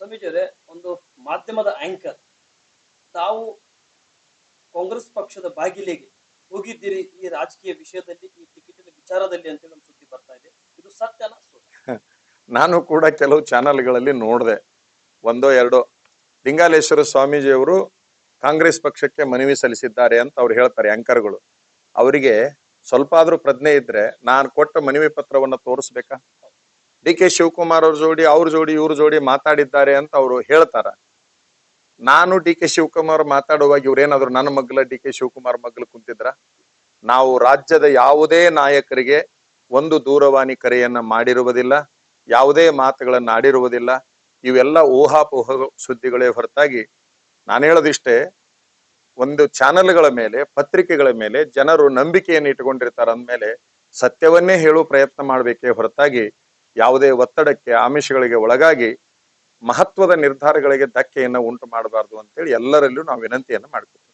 ಅವರೇ ಒಂದು ಮಾಧ್ಯಮದ ಆಂಕರ್, ತಾವು ಕಾಂಗ್ರೆಸ್ ಪಕ್ಷದ ಬಾಗಿಲಿಗೆ ಹೋಗಿದ್ದೀರಿ ಈ ರಾಜಕೀಯ ವಿಷಯದಲ್ಲಿ, ಈ ಟಿಕೆಟಿನ ವಿಚಾರದಲ್ಲಿ ಅಂತೇಳಿ ಒಂದು ಸುದ್ದಿ ಬರ್ತಾ ಇದೆ. ಇದು ಸತ್ಯನ ನಾನು ಕೂಡ ಕೆಲವು ಚಾನೆಲ್ಗಳಲ್ಲಿ ನೋಡಿದೆ. ಒಂದೋ ಎರಡೋ. ಲಿಂಗಾಲೇಶ್ವರ ಸ್ವಾಮೀಜಿಯವರು ಕಾಂಗ್ರೆಸ್ ಪಕ್ಷಕ್ಕೆ ಮನವಿ ಸಲ್ಲಿಸಿದ್ದಾರೆ ಅಂತ ಅವ್ರು ಹೇಳ್ತಾರೆ ಆಂಕರ್ಗಳು. ಅವರಿಗೆ ಸ್ವಲ್ಪ ಆದ್ರೂ ಪ್ರಜ್ಞೆ ಇದ್ರೆ ನಾನು ಕೊಟ್ಟ ಮನವಿ ಪತ್ರವನ್ನು ತೋರಿಸ್ಬೇಕಾ? ಡಿ ಕೆ ಶಿವಕುಮಾರ್ ಅವ್ರ ಜೋಡಿ ಅವ್ರ ಜೋಡಿ, ಇವ್ರ ಜೋಡಿ ಮಾತಾಡಿದ್ದಾರೆ ಅಂತ ಅವರು ಹೇಳ್ತಾರ. ನಾನು ಡಿ ಕೆ ಶಿವಕುಮಾರ್ ಮಾತಾಡುವಾಗ ಇವ್ರೇನಾದ್ರು ನನ್ನ ಮಗ್ಲ ಡಿ ಕೆ ಶಿವಕುಮಾರ್ ಮಗ್ಲ ಕುಂತಿದ್ರ? ನಾವು ರಾಜ್ಯದ ಯಾವುದೇ ನಾಯಕರಿಗೆ ಒಂದು ದೂರವಾಣಿ ಕರೆಯನ್ನ ಮಾಡಿರುವುದಿಲ್ಲ, ಯಾವುದೇ ಮಾತುಗಳನ್ನ ಆಡಿರುವುದಿಲ್ಲ, ಇವೆಲ್ಲ ಊಹಾಪೋಹ ಸುದ್ದಿಗಳೇ ಹೊರತಾಗಿ ನಾನು ಹೇಳೋದಿಷ್ಟೇ, ಒಂದು ಚಾನೆಲ್ಗಳ ಮೇಲೆ, ಪತ್ರಿಕೆಗಳ ಮೇಲೆ ಜನರು ನಂಬಿಕೆಯನ್ನು ಇಟ್ಟುಕೊಂಡಿರ್ತಾರೆ ಅಂದ್ಮೇಲೆ ಸತ್ಯವನ್ನೇ ಹೇಳುವ ಪ್ರಯತ್ನ ಮಾಡಬೇಕೇ ಹೊರತಾಗಿ ಯಾವುದೇ ಒತ್ತಡಕ್ಕೆ ಆಮಿಷಗಳಿಗೆ ಒಳಗಾಗಿ ಮಹತ್ವದ ನಿರ್ಧಾರಗಳಿಗೆ ಧಕ್ಕೆಯನ್ನು ಉಂಟು ಮಾಡಬಾರದು ಅಂತೇಳಿ ಎಲ್ಲರಲ್ಲೂ ನಾವು ವಿನಂತಿಯನ್ನು ಮಾಡ್ತೀವಿ